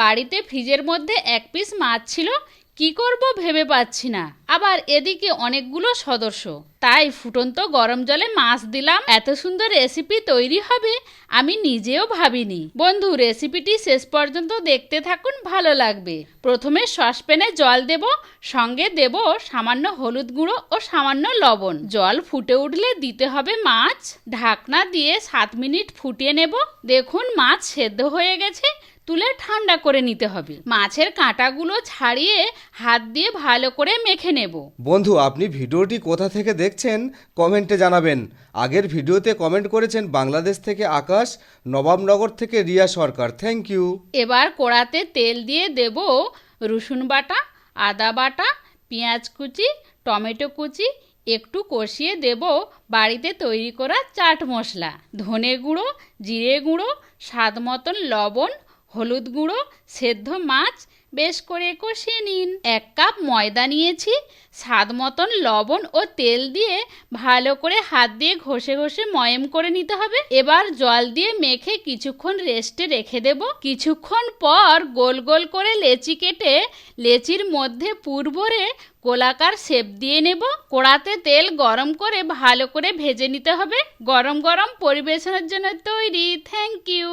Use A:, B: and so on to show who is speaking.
A: বাড়িতে ফ্রিজের মধ্যে এক পিস মাছ ছিল, কি করব ভেবে পাচ্ছি না। আবার এদিকে অনেকগুলো সদস্য। তাই ফুটন্ত গরম জলে মাছ দিলাম। এত সুন্দর রেসিপি তৈরি হবে আমি নিজেও ভাবিনি। বন্ধু রেসিপিটি শেষ পর্যন্ত দেখতে থাকুন, ভালো লাগবে। প্রথমে সসপ্যানে জল দেব, সঙ্গে দেব সামান্য হলুদ গুঁড়ো ও সামান্য লবণ। জল ফুটে উঠলে দিতে হবে মাছ। ঢাকনা দিয়ে সাত মিনিট ফুটিয়ে নেব। দেখুন মাছ সেদ্ধ হয়ে গেছে। তুলে ঠান্ডা করে নিতে হবে। মাছের কাঁটাগুলো ছাড়িয়ে হাত দিয়ে ভালো করে মেখে নেব।
B: বন্ধু আপনি ভিডিওটি কোথা থেকে দেখছেন কমেন্টে জানাবেন। আগের ভিডিওতে কমেন্ট করেছেন বাংলাদেশ থেকে আকাশ নবাবনগর থেকে রিয়া সরকার। থ্যাংক ইউ
A: এবার কড়াতে তেল দিয়ে দেব রসুন বাটা আদা বাটা পেঁয়াজ কুচি টমেটো কুচি একটু কষিয়ে দেব বাড়িতে তৈরি করা চাট মশলা। ধনে গুঁড়ো জিরে গুঁড়ো স্বাদ মতন লবণ হলুদ গুঁড়ো, সেদ্ধ মাছ, বেশ করে কষিয়ে নিন। এক কাপ ময়দা নিয়েছি, স্বাদ মতন লবণ ও তেল দিয়ে ভালো করে হাত দিয়ে ঘষে ঘষে ময়েম করে নিতে হবে। এবার জল দিয়ে মেখে কিছুক্ষণ রেস্টে রেখে দেব। কিছুক্ষণ পর গোল গোল করে লেচি কেটে লেচির মধ্যে পুর ভরে গোলাকার শেপ দিয়ে নেব। কড়াতে তেল গরম করে ভালো করে ভেজে নিতে হবে। গরম গরম পরিবেশনের জন্য তৈরি। Thank you